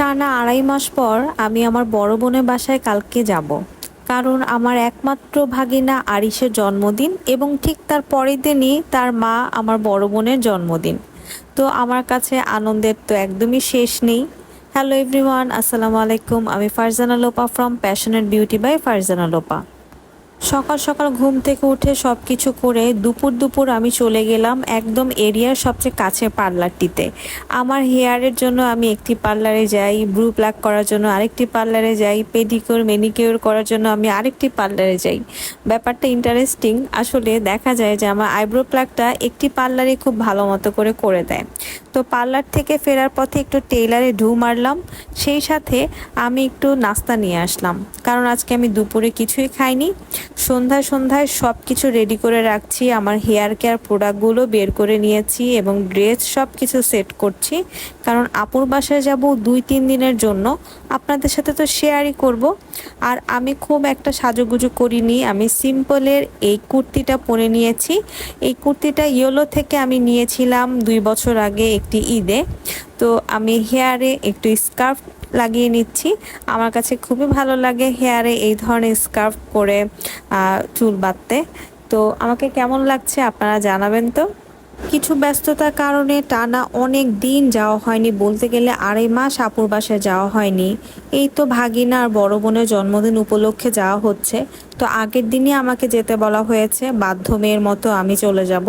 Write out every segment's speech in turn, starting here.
টানা আড়াই মাস পর আমি আমার বড় বোনের বাসায় কালকে যাব। কারণ আমার একমাত্র ভাগিনা আরিসের জন্মদিন এবং ঠিক তার পরের দিনই তার মা আমার বড় বোনের জন্মদিন। তো আমার কাছে আনন্দের তো একদমই শেষ নেই। হ্যালো এভরিওয়ান আসসালামু আলাইকুম। আমি Farzana Lopa from passionate beauty by Farzana Lopa. সকাল সকাল ঘুম থেকে উঠে সব কিছু করে দুপুর দুপুর আমি চলে গেলাম একদম এরিয়ার সবচেয়ে কাছে পার্লারটিতে। আমার হেয়ারের জন্য আমি একটি পার্লারে যাই, ব্রু প্লাক করার জন্য আরেকটি পার্লারে যাই, পেডিকিউর মেনিকিউর করার জন্য আমি আরেকটি পার্লারে যাই। ব্যাপারটা ইন্টারেস্টিং আসলে দেখা যায় যে আমার আইব্রো প্লাকটা একটি পার্লারে খুব ভালো মতো করে করে দেয়। তো পার্লার থেকে ফেরার পথে একটু টেইলারে ঢু মারলাম, সেই সাথে আমি একটু নাস্তা নিয়ে আসলাম। কারণ আজকে আমি দুপুরে কিছুই খাইনি। সন্ধ্যায় সন্ধ্যায় সব কিছু রেডি করে রাখছি, আমার হেয়ার কেয়ার প্রোডাক্টগুলো বের করে নিয়েছি এবং ড্রেস সব কিছু সেট করছি। কারণ আপুর বাসায় যাব দুই, তিন দিনের জন্য, আপনাদের সাথে তো শেয়ারই করব। আর আমি খুব একটা সাজুগুজু করিনি, আমি সিম্পলের এই কুর্তিটা পরে নিয়েছি। এই কুর্তিটা ইয়েলো থেকে আমি নিয়েছিলাম দুই বছর আগে একটি ঈদে। তো আমি হেয়ারে একটু স্কার্ফ লাগিয়ে নিচ্ছি। আমার কাছে খুবই ভালো লাগে হেয়ারে এই ধরনের স্কার্ফ করে চুল বাঁধতে। তো আমাকে কেমন লাগছে আপনারা জানাবেন তো? কিছু ব্যস্ততার কারণে টানা অনেক দিন যাওয়া হয়নি, বলতে গেলে আড়াই মাস আপুর বাসায় যাওয়া হয়নি। এই তো ভাগিনা আর বড় বোনের জন্মদিন উপলক্ষে যাওয়া হচ্ছে। তো আগের দিনই আমাকে যেতে বলা হয়েছে, বাধ্য মেয়ের মতো আমি চলে যাব।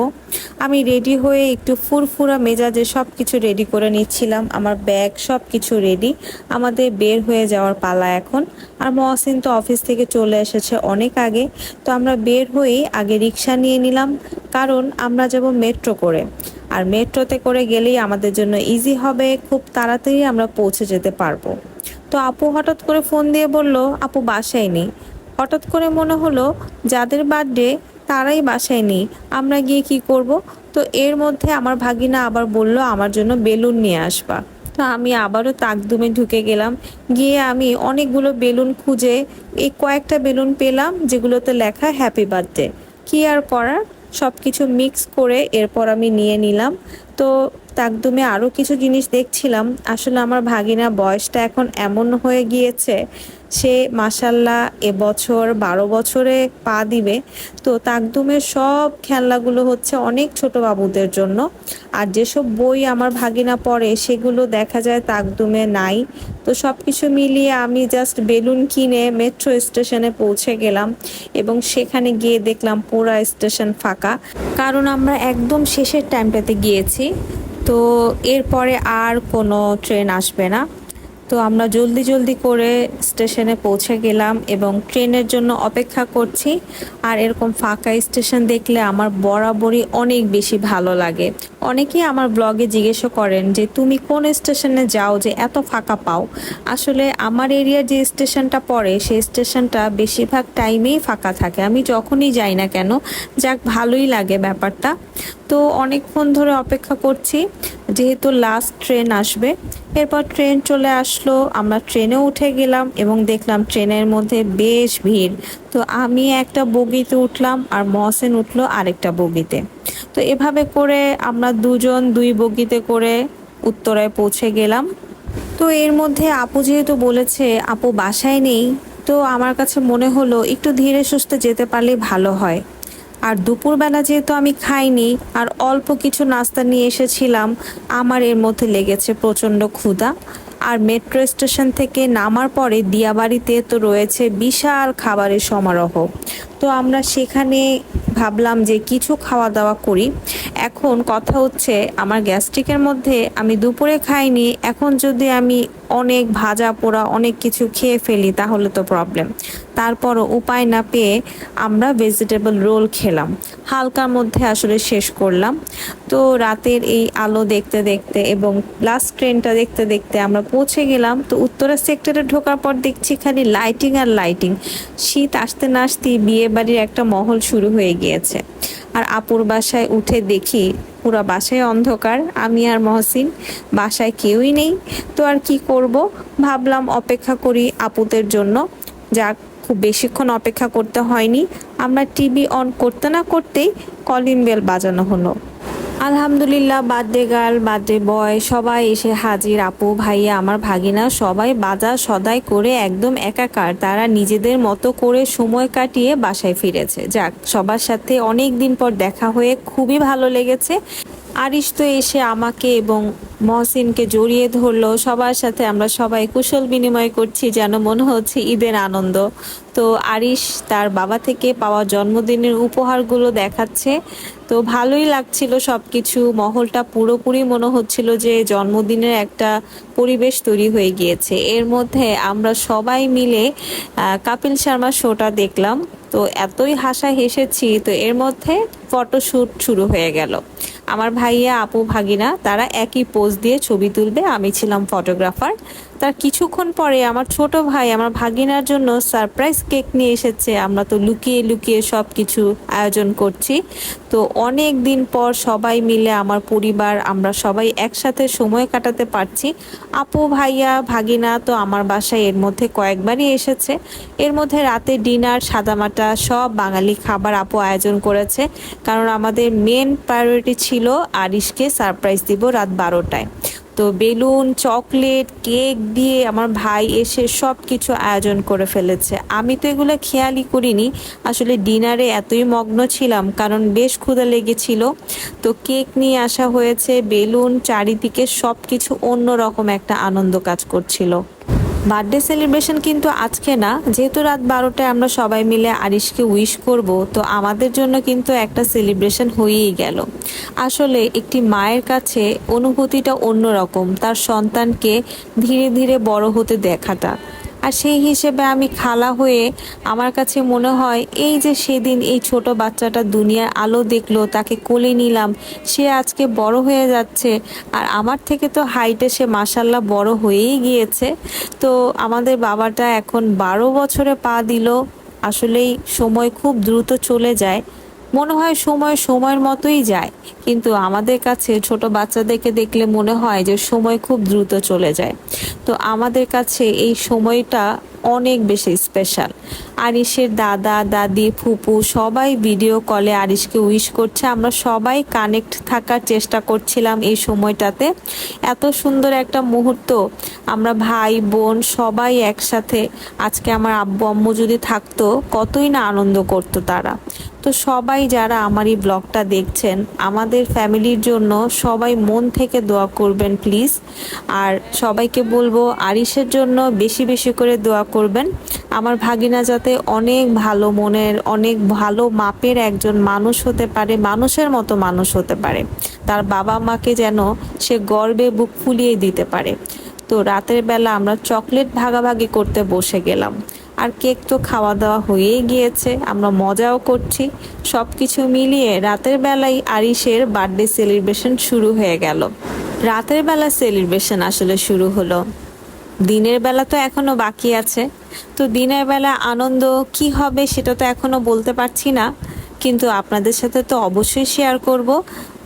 আমি রেডি হয়ে একটু ফুরফুরা মেজাজে সব কিছু রেডি করে নিচ্ছিলাম, আমার ব্যাগ সব কিছু রেডি, আমাদের বের হয়ে যাওয়ার পালা এখন। আর মহসিন তো অফিস থেকে চলে এসেছে অনেক আগে, তো আমরা বের হয়েই আগে রিক্সা নিয়ে নিলাম, কারণ আমরা যাব মেট্রো করে। আর মেট্রোতে করে গেলেই আমাদের জন্য ইজি হবে, খুব তাড়াতাড়ি আমরা পৌঁছে যেতে পারব। তো আপু হঠাৎ করে ফোন দিয়ে বলল, আপু বাসায় নেই। হঠাৎ করে মনে হলো, যাদের বার্থডে তারাই বাসায় নেই, আমরা গিয়ে কি করব? তো এর মধ্যে আমার ভাগিনা আবার বলল, আমার জন্য বেলুন নিয়ে আসবা। তো আমি আবারও তাকদুমে ঢুকে গেলাম। গিয়ে আমি অনেকগুলো বেলুন খুঁজে, এই কয়েকটা বেলুন পেলাম, যেগুলোতে লেখা হ্যাপি বার্থডে কি আর করার? সব কিছু মিক্স করে এরপর আমি নিয়ে নিলাম। তো তাকদুমে আরও কিছু জিনিস দেখছিলাম। আসলে আমার ভাগিনা বয়সটা এখন এমন হয়ে গিয়েছে, সে মাসাল্লাহ এবছর বারো বছরে পা দিবে। তো তাকদুমের সব খেলনাগুলো হচ্ছে অনেক ছোট বাবুদের জন্য। আর যেসব বই আমার ভাগিনা পড়ে, সেগুলো দেখা যায় তাকদুমে নাই। তো সব কিছু মিলিয়ে আমি জাস্ট বেলুন কিনে মেট্রো স্টেশনে পৌঁছে গেলাম এবং সেখানে গিয়ে দেখলাম পুরা স্টেশন ফাঁকা। কারণ আমরা একদম শেষের টাইমটাতে গিয়েছি। তো এরপরে আর কোনো ট্রেন আসবে না। তো আমরা জলদি জলদি করে স্টেশনে পৌঁছে গেলাম এবং ট্রেনের জন্য অপেক্ষা করছি। আর এরকম ফাঁকা স্টেশন দেখলে আমার বরাবরই অনেক বেশি ভালো লাগে। অনেকেই আমার ব্লগে জিজ্ঞেসও করেন যে, তুমি কোন স্টেশনে যাও যে এত ফাঁকা পাও? আসলে আমার এরিয়ার যে স্টেশনটা পড়ে সেই স্টেশনটা বেশিরভাগ টাইমেই ফাঁকা থাকে। আমি যখনই যাই না কেন, যাক ভালোই লাগে ব্যাপারটা। তো অনেকক্ষণ ধরে অপেক্ষা করছি, যেহেতু লাস্ট ট্রেন আসবে। এরপর ট্রেন চলে আসলো, আমরা ট্রেনে উঠে গেলাম এবং দেখলাম ট্রেনের মধ্যে বেশ ভিড়। তো আমি একটা বগিতে উঠলাম আর মহসেন উঠল আরেকটা বগিতে। এভাবে করে আমরা দুজন দুই বগিতে করে উত্তরায় পৌঁছে গেলাম। তো এর মধ্যে আপু যেহেতু বলেছে, আপু বাসায় নেই, তো আমার কাছে মনে হলো একটু ধীরে সুস্থে যেতে পারলে ভালো হয়। আর দুপুরবেলা যেহেতু আমি খাইনি আর অল্প কিছু নাস্তা নিয়ে এসেছিলাম, আমার এর মধ্যে লেগেছে প্রচণ্ড ক্ষুধা। আর মেট্রো স্টেশন থেকে নামার পরে দিয়াবাড়িতে তো রয়েছে বিশাল খাবারের সমারোহ। তো আমরা সেখানে ভাবলাম যে কিছু খাওয়া দাওয়া করি। এখন কথা হচ্ছে, আমার গ্যাস্ট্রিকের মধ্যে আমি দুপুরে খাইনি, এখন যদি আমি অনেক ভাজা পোড়া, অনেক কিছু খেয়ে ফেলি, তাহলে তো প্রবলেম তারপরও উপায় না পেয়ে আমরা ভেজিটেবল রোল খেলাম। হালকার মধ্যে আসলে শেষ করলাম। তো রাতের এই আলো দেখতে দেখতে এবং লাস্ট ট্রেনটা দেখতে দেখতে আমরা পৌঁছে গেলাম। তো উত্তরা সেক্টরে ঢোকার পর দেখছি খালি লাইটিং আর লাইটিং শীত আসতে না আসতেই বিয়ে বাড়ির একটা মহল শুরু হয়ে গিয়েছে। আর আপুর বাসায় উঠে দেখি পুরো বাসায় অন্ধকার, আমি আর মহসিন, বাসায় কেউই নেই। তো আর কি করব? ভাবলাম অপেক্ষা করি আপুদের জন্য। যা খুব বেশিক্ষণ অপেক্ষা করতে হয়নি। আমরা টিভি অন করতে না করতেই কলিং বেল বাজানো হলো। আলহামদুলিল্লাহ, বার্থডে গার্ল, বার্থডে বয়, সবাই এসে হাজির। আপু, ভাইয়া, আমার ভাগিনা, সবাই বাজার সদাই করে একদম একাকার। তারা নিজেদের মতো করে সময় কাটিয়ে বাসায় ফিরেছে। যাক, সবার সাথে অনেক দিন পর দেখা হয়ে খুবই ভালো লেগেছে। আরিস তো এসে আমাকে এবং মহসিনকে জড়িয়ে ধরলো। সবার সাথে আমরা সবাই কুশল বিনিময় করছি, যেন মনে হচ্ছে ঈদের আনন্দ। তো আরিশ তার বাবা থেকে পাওয়া জন্মদিনের উপহারগুলো দেখাচ্ছে। তো ভালোই লাগছিল সব কিছু মহলটা পুরোপুরি মনে হচ্ছিল যে জন্মদিনের একটা পরিবেশ তৈরি হয়ে গিয়েছে। এর মধ্যে আমরা সবাই মিলে কাপিল শর্মা শোটা দেখলাম। তো এতই হাসা হেসেছি, তো এর মধ্যে ফটোশ্যুট শুরু হয়ে গেল। আমার ভাইয়া আপু ভাগিনা তারা একই পোজ দিয়ে ছবি তুলবে। আমি ছিলাম ফটোগ্রাফার তার কিছুক্ষণ পরে আমার ছোট ভাই আমার ভাগিনার জন্য সারপ্রাইজ কেক নিয়ে এসেছে। আমরা তো লুকিয়ে লুকিয়ে সব কিছু আয়োজন করছি। তো অনেক দিন পর সবাই মিলে আমার পরিবার, আমরা সবাই একসাথে সময় কাটাতে পারছি। আপু, ভাইয়া, ভাগিনা তো আমার বাসায় এর মধ্যে কয়েকবারই এসেছে। এর মধ্যে রাতে ডিনার সাদামাটা, সব বাঙালি খাবার আপু আয়োজন করেছে। কারণ আমাদের মেন প্রায়োরিটি ছিল আরিশকে সারপ্রাইজ দিব রাত বারোটায়। তো বেলুন, চকলেট, কেক দিয়ে আমার ভাই এসে সব কিছু আয়োজন করে ফেলেছে। আমি তো এগুলো খেয়ালই করিনি। আসলে ডিনারে এতই মগ্ন ছিলাম, কারণ বেশ ক্ষুদা লেগেছিল। তো কেক নিয়ে আসা হয়েছে, বেলুন, চারিদিকে সব কিছু অন্যরকম একটা আনন্দ কাজ করছিল। বার্থডে সেলিব্রেশন কিন্তু আজকে না, যেহেতু রাত বারোটায় আমরা সবাই মিলে আরিশকে উইশ করব, তো আমাদের জন্য কিন্তু একটা সেলিব্রেশন হয়েই গেল। আসলে একটি মায়ের কাছে অনুভূতিটা অন্যরকম, তার সন্তানকে ধীরে ধীরে বড় হতে দেখাটা। আর সেই হিসেবে আমি খালা হয়ে আমার কাছে মনে হয়, এই যে সেদিন এই ছোট বাচ্চাটা দুনিয়ার আলো দেখল, তাকে কোলে নিলাম, সে আজকে বড় হয়ে যাচ্ছে, আর আমার থেকে তো হাইটে সে মাসাল্লাহ বড় হয়েই গিয়েছে। তো আমাদের বাবাটা এখন বারো বছরে পা দিল, আসলেই সময় খুব দ্রুত চলে যায়। মনে হয় সময় সময়ের মতোই যায়। কিন্তু আমাদের কাছে ছোট বাচ্চাদেরকে দেখলে মনে হয় যে সময় খুব দ্রুত চলে যায়। তো আমাদের কাছে এই সময়টা অনেক বেশি স্পেশাল আরিশের দাদা, দাদি, ফুপু সবাই ভিডিও কলে আরিশকে উইশ করছে। আমরা সবাই কানেক্ট থাকার চেষ্টা করছিলাম এই সময়টাতে। এত সুন্দর একটা মুহূর্ত। আমরা ভাই, বোন সবাই একসাথে আজকে আমার আব্বু, আম্মু যদি থাকতো, কতই না আনন্দ করতো তারা। তো সবাই যারা আমার এই ব্লগটা দেখছেন, আমাদের ফ্যামিলির জন্য সবাই মন থেকে দোয়া করবেন প্লিজ আর সবাইকে বলব, আরিশের জন্য বেশি বেশি করে দোয়া করবেন। আমার ভাগিনা যাতে অনেক ভালো মনের, অনেক ভালো মাপের একজন মানুষ হতে পারে, মানুষের মতো মানুষ হতে পারে। তার বাবা মাকে যেন সে গর্বে বুক ফুলিয়ে দিতে পারে। তো রাতের বেলা আমরা চকলেট ভাগাভাগি করতে বসে গেলাম। আর কেক তো খাওয়া দাওয়া হয়েই গিয়েছে, আমরা মজাও করছি। সব কিছু মিলিয়ে রাতের বেলায় আরিশের বার্থডে সেলিব্রেশন শুরু হয়ে গেল। রাতের বেলা সেলিব্রেশন আসলে শুরু হলো। দিনের বেলা তো এখনও বাকি আছে। তো দিনের বেলা আনন্দ কি হবে সেটা তো এখনও বলতে পারছি না। কিন্তু আপনাদের সাথে তো অবশ্যই শেয়ার করব।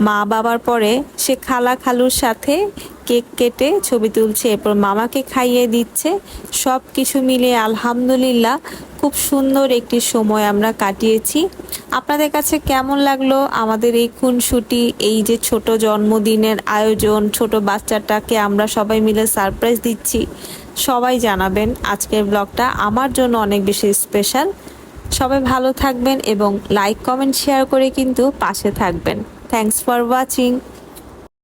মা বাবার পরে সে খালা খালুর সাথে কেক কেটে ছবি তুলছে, এরপর মামাকে খাইয়ে দিচ্ছে। সব কিছু মিলে আলহামদুলিল্লাহ খুব সুন্দর একটি সময় আমরা কাটিয়েছি। আপনাদের কাছে কেমন লাগল আমাদের এই খুনসুটি, এই যে ছোট জন্মদিনের আয়োজন, ছোট বাচ্চাটাকে আমরা সবাই মিলে সারপ্রাইজ দিচ্ছি? সবাই জানাবেন আজকের ব্লগটা আমার জন্য অনেক বেশি স্পেশাল। সবাই ভালো থাকবেন এবং লাইক, কমেন্ট, শেয়ার করে কিন্তু পাশে থাকবেন। Thanks for watching